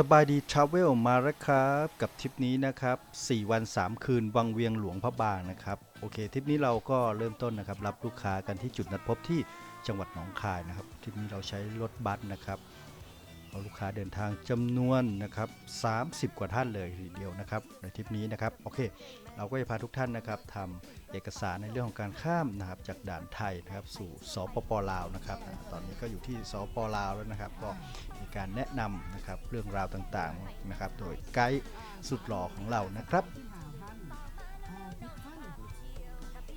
สบายดีทราเวลมาแล้วครับกับทริปนี้นะครับ 4 วัน 3 คืนวังเวียงหลวงพระบางนะครับโอเคทริปนี้เราก็เริ่มต้นนะครับ รับลูกค้ากันที่จุดนัดพบที่จังหวัดหนองคายนะครับทริปนี้เราใช้รถบัสนะครับ ลูกค้าเดินทางจำนวนนะครับ30 กว่าท่านเลยทีเดียวนะครับในทริปนี้นะครับโอเค เราก็จะพาทุกท่านนะครับทำเอกสารในเรื่องของการข้ามนะครับจากด่านไทยนะครับสู่สปปลาวนะครับตอนนี้ก็อยู่ที่สปปลาวแล้วนะครับ ก็มีการแนะนำนะครับเรื่องราวต่างๆนะครับโดยไกด์สุดหล่อของเรานะครับ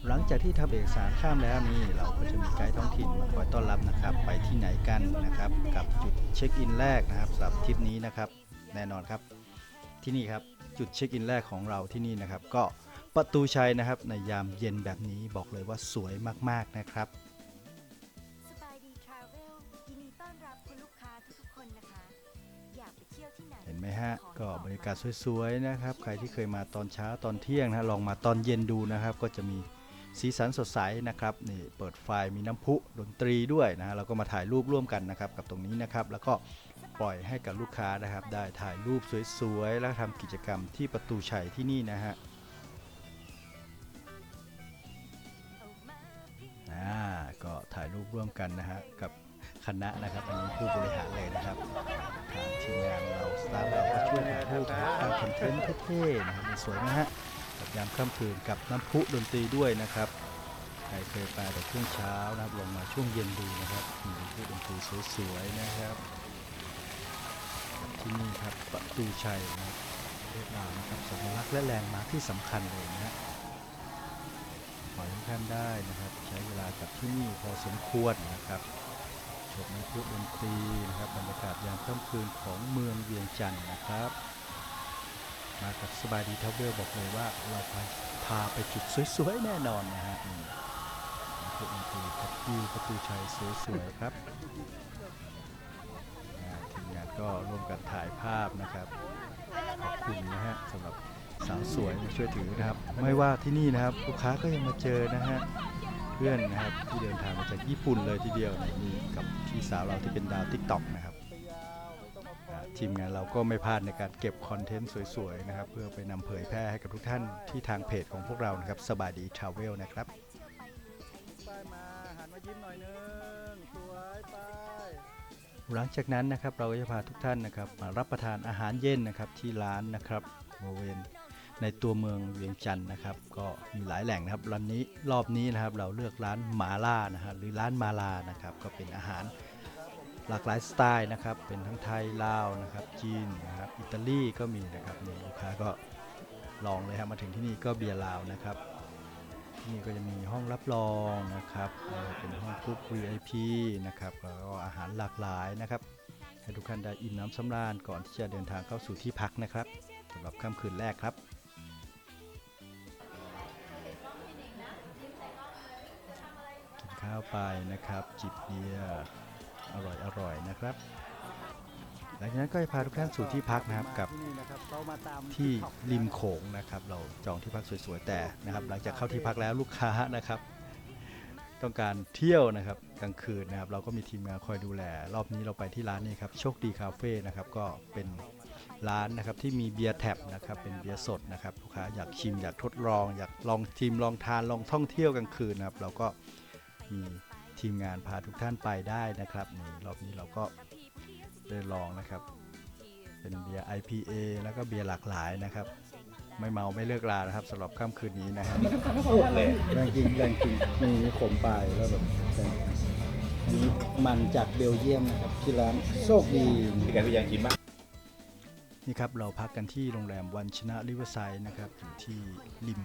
หลังจากที่ทำเอกสารข้ามแล้วนี่เราก็จะมีไกด์ท้องถิ่นมาคอยต้อนรับนะครับ ไปที่ไหนกันนะครับ กับจุดเช็คอินแรกนะครับสำหรับทริปนี้นะครับ แน่นอนครับ ที่นี่ครับจุดเช็คอินแรกของเราที่นี่นะครับ ก็ประตูชัยนะครับในยามเย็นแบบนี้บอกเลยว่าสวยมากๆนะครับสบายดีทราเวลยินดีต้อนรับคุณลูกค้าทุกๆคนนะคะ อยากไปเที่ยวที่ไหนเห็นไหมฮะ ก็บรรยากาศสวยๆนะครับ ใครที่เคยมาตอนเช้าตอนเที่ยงนะลองมาตอนเย็นดูนะครับ ก็จะมี สีสันสดใสนะครับนี่เปิดไฟมีน้ำพุดนตรีด้วยนะฮะเราก็มาถ่ายรูปร่วมกันนะครับกับตรงนี้นะครับ แล้วก็ปล่อยให้กับลูกค้านะครับ ได้ถ่ายรูปสวยๆ แล้วทำกิจกรรมที่ประตูชัยที่นี่นะฮะอ่าก็ถ่ายรูปร่วมกันนะฮะกับคณะนะครับอันนี้ผู้บริหารเลยนะครับทางทีมงานเราสตาฟเราก็ช่วยถ่ายรูปทำคอนเทนต์เท่ๆนะครับสวยนะฮะ กับยามค่ำคืนกับน้ำพุดนตรีด้วยนะครับใครเคยไปแต่ช่วงเช้านะครับลงมาช่วงเย็นดูนะครับมีน้ำพุดนตรีสวยๆนะครับ ที่นี่ครับประตูชัยนะเรียกรานะครับสัญลักษณ์และแลนด์มาร์คที่สำคัญเลยนะฮะขอให้ทุกท่านได้นะครับ ใช้เวลากับที่นี่พอสมควรนะครับชมน้ำพุดนตรีนะครับบรรยากาศยามค่ำคืนของเมืองเวียงจันทร์นะครับ มากับสบายดีทเวลบอกเลยว่าเราพาพาไปจุดสวยๆแน่นอนนะฮะนี่น้ำพุดนตรีกับวิวประตูชัยสวยๆครับทีมงานก็ร่วมกันถ่ายภาพนะครับขอบคุณนะฮะสำหรับสาวสวยมาช่วยถือนะครับ ไม่ว่าที่นี่นะครับลูกค้าก็ยังมาเจอนะฮะเพื่อนนะครับที่เดินทางมาจากญี่ปุ่นเลยทีเดียวนี่ยมีกับพี่สาวเราที่เป็นดาวทิกตอกนะครับ ทีมงานเราก็ไม่พลาดในการเก็บคอนเทนต์สวยๆนะครับเพื่อไปนำเผยแพร่ให้กับทุกท่านที่ทางเพจของพวกเรานะครับสบายดีทราเวลนะครับป้ายมาหันมายิ้มหน่อยนึงสวยไปหลังจากนั้นนะครับเราก็จะพาทุกท่านนะครับมารับประทานอาหารเย็นนะครับที่ร้านนะครับบริเวณในตัวเมืองเวียงจันทร์นะครับ ก็มีหลายแหล่งนะครับร้านนี้รอบนี้นะครับเราเลือกร้านมาล่านะฮะหรือร้านมาลานะครับก็เป็นอาหาร หลากหลายสไตล์นะครับ เป็นทั้งไทยลาวนะครับ จีนนะครับ อิตาลีก็มีนะครับนี่ลูกค้าก็ลองเลยครับมาถึงที่นี่ก็เบียร์ลาวนะครับที่นี่ก็จะมีห้องรับรองนะครับเอ่อเป็นห้องกรุ๊ป VIP นะครับแล้วก็อาหารหลากหลายนะครับให้ทุกท่านได้อิ่มน้ำสำราญก่อนที่จะเดินทางเข้าสู่ที่พักนะครับสำหรับค่ำคืนแรกครับกินข้าวไปนะครับ จิบเบียร์ อร่อยอร่อยๆนะครับ หลังจากนั้นก็จะพาทุกท่านสู่ที่พักนะครับกับที่นี่นะครับเรามาตามที่ริมโขงนะครับ เราจองที่พักสวยๆแต่นะครับ หลังจากเข้าที่พักแล้วลูกค้านะครับ ต้องการเที่ยวนะครับกลางคืนนะครับ เราก็มีทีมงานคอยดูแล รอบนี้เราไปที่ร้านนี้ครับโชคดีคาเฟ่นะครับก็เป็นร้านนะครับที่มีเบียร์แท็บนะครับเป็นเบียร์สดนะครับลูกค้าอยากชิมอยากทดลอง อยากลองชิมลองทานลองท่องเที่ยวกลางคืนนะครับ เราก็มี ทีมงานพาทุกท่านไปได้นะครับนี่รอบนี้เราก็ได้ลองนะครับ เป็นเบียร์ IPA แล้วก็เบียร์หลากหลายนะครับ ไม่เมาไม่เลิกลานะครับสำหรับค่ำคืนนี้นะฮะแรงจริงแรงจริงมีขมปลายแล้วแบบแรงอันนี้มันจากเบลเยียมนะครับที่ร้านโชคดีมีการพยายามกินมากนี่ครับเราพักกันที่โรงแรมวันชนะริเวอร์ไซด์นะครับอยู่ที่ริม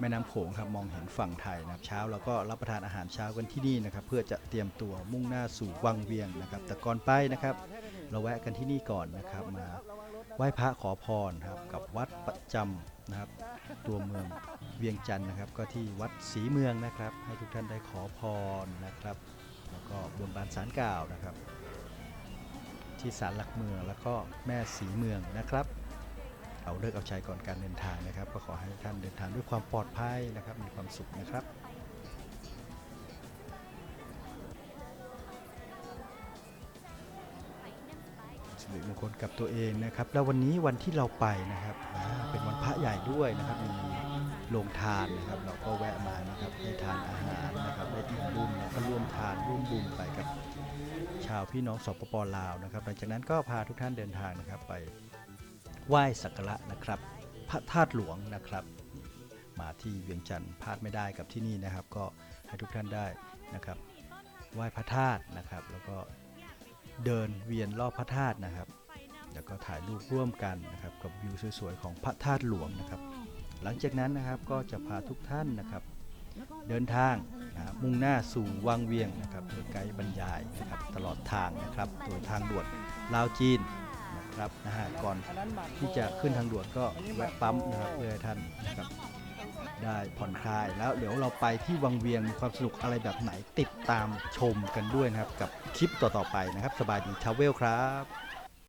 แม่น้ำโขงครับมองเห็นฝั่งไทยนะครับเช้าเราก็รับประทานอาหารเช้ากันที่นี่นะครับเพื่อจะเตรียมตัวมุ่งหน้าสู่วังเวียงนะครับ แต่ก่อนไปนะครับ เราแวะกันที่นี่ก่อนนะครับมาไหว้พระขอพรครับกับวัดประจำนะครับ ตัวเมืองเวียงจันทร์นะครับ ก็ที่วัดศรีเมืองนะครับ ให้ทุกท่านได้ขอพรนะครับ แล้วก็บนบานสารกล่าวนะครับ ที่ศาลหลักเมืองแล้วก็แม่สีเมืองนะครับ เอาเลิกเอาใจก่อนการเดินทางนะครับ ก็ขอให้ท่านเดินทางด้วยความปลอดภัยนะครับ มีความสุขนะครับสิริมงคลกับตัวเองนะครับ แล้ววันนี้วันที่เราไปนะครับเป็นวันพระใหญ่ด้วยนะครับ มีโรงทานนะครับ เราก็แวะมานะครับได้ทานอาหารนะครับได้อิ่มบุญแล้วก็ร่วมทานร่วมบุญไปกับชาวพี่น้องสปปลาวนะครับหลังจากนั้นก็พาทุกท่านเดินทางนะครับไป ไหว้สักการะนะครับ พระธาตุหลวงนะครับ มาที่เวียงจันทร์พลาดไม่ได้กับที่นี่นะครับ ก็ให้ทุกท่านได้นะครับ ไหว้พระธาตุนะครับ แล้วก็เดินเวียนรอบพระธาตุนะครับ แล้วก็ถ่ายรูปร่วมกันนะครับ กับวิวสวยๆของพระธาตุหลวงนะครับ หลังจากนั้นนะครับก็จะพาทุกท่านนะครับ เดินทางนะมุ่งหน้าสู่วังเวียงนะครับโดยไกด์บรรยายนะครับตลอดทางนะครับ โดยทางด่วนลาวจีน นะครับนะฮะก่อนที่จะขึ้นทางด่วนก็แวะปั๊มนะครับเพื่อให้ท่านนะครับได้ผ่อนคลายแล้วเดี๋ยวเราไปที่วังเวียงมีความสนุกอะไรแบบไหนติดตามชมกันด้วยนะครับ กับคลิปต่อๆไปนะครับ สบายดีทาวเวลครับ